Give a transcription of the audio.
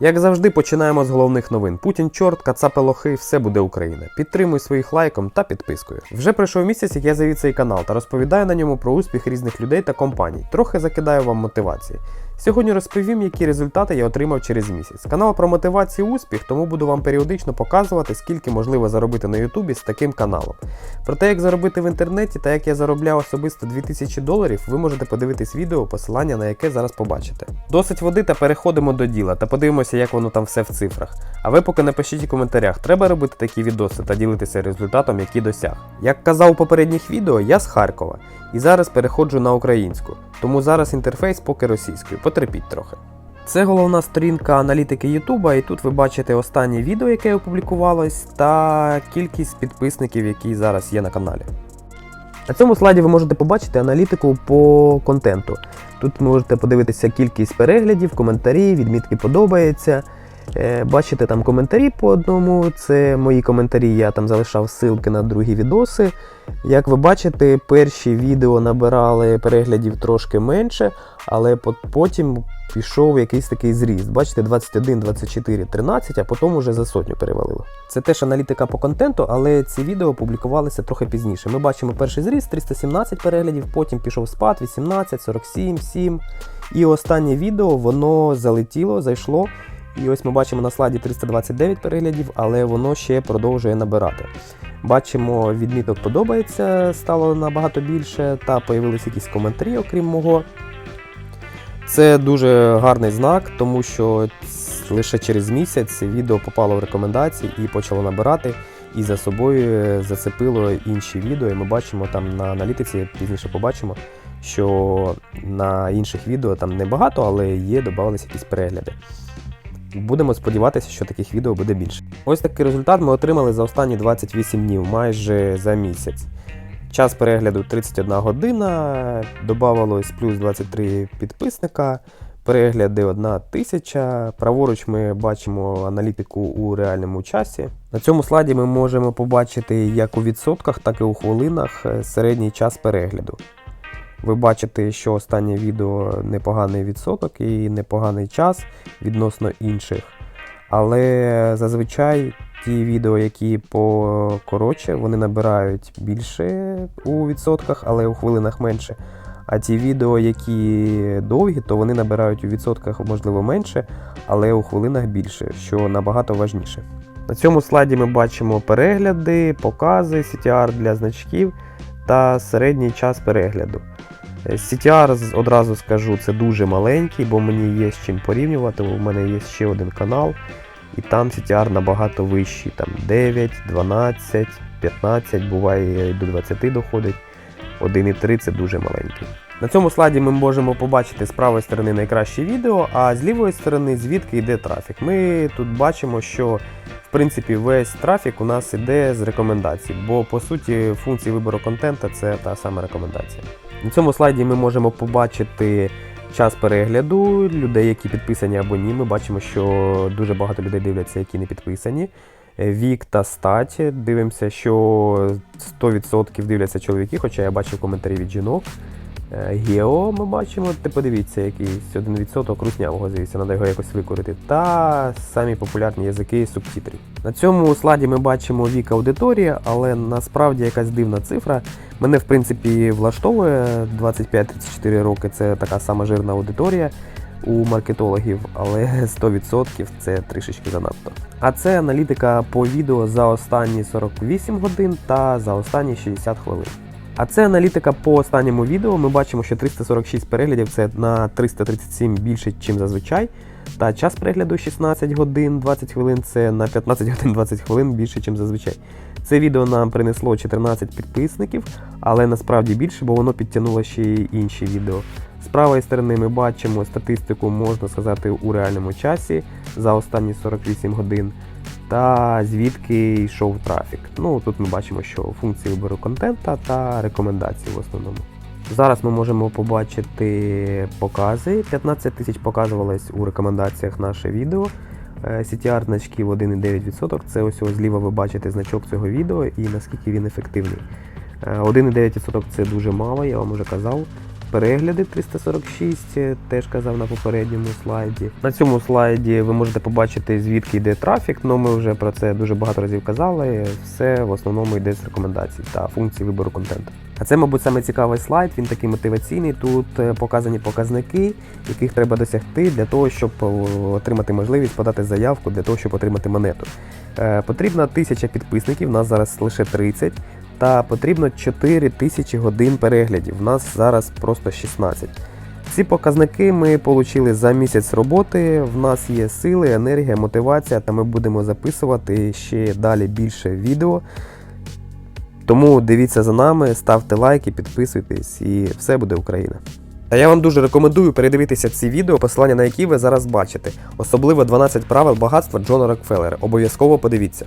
Як завжди, починаємо з головних новин. Путін чорт, кацапи лохи, все буде Україна. Підтримуй своїх лайком та підпискою. Вже пройшов місяць, як я завів цей канал та розповідаю на ньому про успіх різних людей та компаній. Трохи закидаю вам мотивації. Сьогодні розповім, які результати я отримав через місяць. Канал про мотивацію і успіх, тому буду вам періодично показувати, скільки можливо заробити на Ютубі з таким каналом. Про те, як заробити в інтернеті та як я заробляв особисто 2000 доларів, ви можете подивитись відео, посилання на яке зараз побачите. Досить води та переходимо до діла та подивимося, як воно там все в цифрах. А ви поки напишіть у коментарях, треба робити такі відоси та ділитися результатом, який досяг. Як казав у попередніх відео, я з Харкова і зараз переходжу на українську, тому зараз інтерфейс поки російською. Потерпіть трохи. Це головна сторінка аналітики Ютуба, і тут ви бачите останнє відео, яке опублікувалось, та кількість підписників, які зараз є на каналі. На цьому слайді ви можете побачити аналітику по контенту. Тут можете подивитися кількість переглядів, коментарі, відмітки подобається. Е, Бачите там коментарі по одному, це мої коментарі, я там залишав ссылки на другі відоси. Як ви бачите, перші відео набирали переглядів трошки менше, але потім пішов якийсь такий зріст. Бачите, 21, 24, 13, а потім уже за сотню перевалило. Це теж аналітика по контенту, але ці відео публікувалися трохи пізніше. Ми бачимо перший зріст 317 переглядів, потім пішов спад 18, 47, 7. І останнє відео воно залетіло, зайшло. І ось ми бачимо на слайді 329 переглядів, але воно ще продовжує набирати. Бачимо, відміток подобається, стало набагато більше, та появилися якісь коментарі, окрім мого. Це дуже гарний знак, тому що лише через місяць відео попало в рекомендації і почало набирати, і за собою зацепило інші відео. І ми бачимо там на аналітиці, пізніше побачимо, що на інших відео там небагато, але є, додавалися якісь перегляди. Будемо сподіватися, що таких відео буде більше. Ось такий результат ми отримали за останні 28 днів, майже за місяць. Час перегляду 31 година, додавалось плюс 23 підписника, перегляди 1 тисяча. Праворуч ми бачимо аналітику у реальному часі. На цьому слайді ми можемо побачити як у відсотках, так і у хвилинах е, середній час перегляду. Ви бачите, що останнє відео непоганий відсоток і непоганий час відносно інших. Але зазвичай ті відео, які покоротше, вони набирають більше у відсотках, але у хвилинах менше. А ті відео, які довгі, то вони набирають у відсотках, можливо, менше, але у хвилинах більше, що набагато важніше. На цьому слайді ми бачимо перегляди, покази, CTR для значків та середній час перегляду. Е, CTR одразу скажу, це дуже маленький, бо мені є з чим порівнювати. У мене є ще один канал, і там CTR набагато вищий. Там 9, 12, 15, буває до 20 доходить. 1,3 це дуже маленький. На цьому слайді ми можемо побачити з правої сторони найкраще відео, а з лівої сторони звідки йде трафік. Ми тут бачимо, що в принципі весь трафік у нас іде з рекомендацій, бо по суті функції вибору контента це та сама рекомендація. На цьому слайді ми можемо побачити час перегляду людей, які підписані або ні. Ми бачимо, що дуже багато людей дивляться, які не підписані. Е, Вік та стать. Дивимося, що 100% дивляться чоловіки, хоча я бачив коментарі від жінок. Е, Гео ми бачимо, ти подивіться, якийсь 1% руснявого звісно, треба його якось викорити. Та самі популярні язики субтитрів. На цьому слайді ми бачимо вік аудиторії, але насправді якась дивна цифра. Мене в принципі влаштовує 25-34 роки. Це така сама жирна аудиторія у маркетологів, але 100% це трішечки занадто. А це аналітика по відео за останні 48 годин та за останні 60 хвилин. А це аналітика по останньому відео. Ми бачимо, що 346 переглядів це на 337 більше, ніж зазвичай. Та час перегляду 16 годин 20 хвилин це на 15 годин 20 хвилин більше, ніж зазвичай. Це відео нам принесло 14 підписників, але насправді більше, бо воно підтягнуло ще й інші відео. З правої сторони ми бачимо статистику, можна сказати, у реальному часі за останні 48 годин. Та звідки йшов трафік. Ну тут ми бачимо, що функції вибору контента та рекомендації в основному. Зараз ми можемо побачити покази. 15 тисяч показувалось у рекомендаціях наше відео. Е, CTR значків 1,9%. Це ось зліва ви бачите значок цього відео і наскільки він ефективний. Е, 1,9% це дуже мало, я вам вже казав. Перегляди 346, е, теж казав на попередньому слайді. На цьому слайді ви можете побачити, звідки йде трафік, але ми вже про це дуже багато разів казали. Все в основному йде з рекомендацій та функцій вибору контенту. А це, мабуть, саме цікавий слайд, він такий мотиваційний. Тут е, показані показники, яких треба досягти для того, щоб е, отримати можливість подати заявку для того, щоб отримати монету. Потрібно 1000 підписників, нас зараз лише 30, та потрібно 4000 годин переглядів. У нас зараз просто 16. Ці показники ми отримали за місяць роботи. В нас є сили, енергія, мотивація, та ми будемо записувати ще далі більше відео. Тому дивіться за нами, ставте лайки, підписуйтесь і все буде Україна. Та я вам дуже рекомендую передивитися ці відео, посилання на які ви зараз бачите. Особливо 12 правил багатства Джона Рокфеллера. Обов'язково подивіться.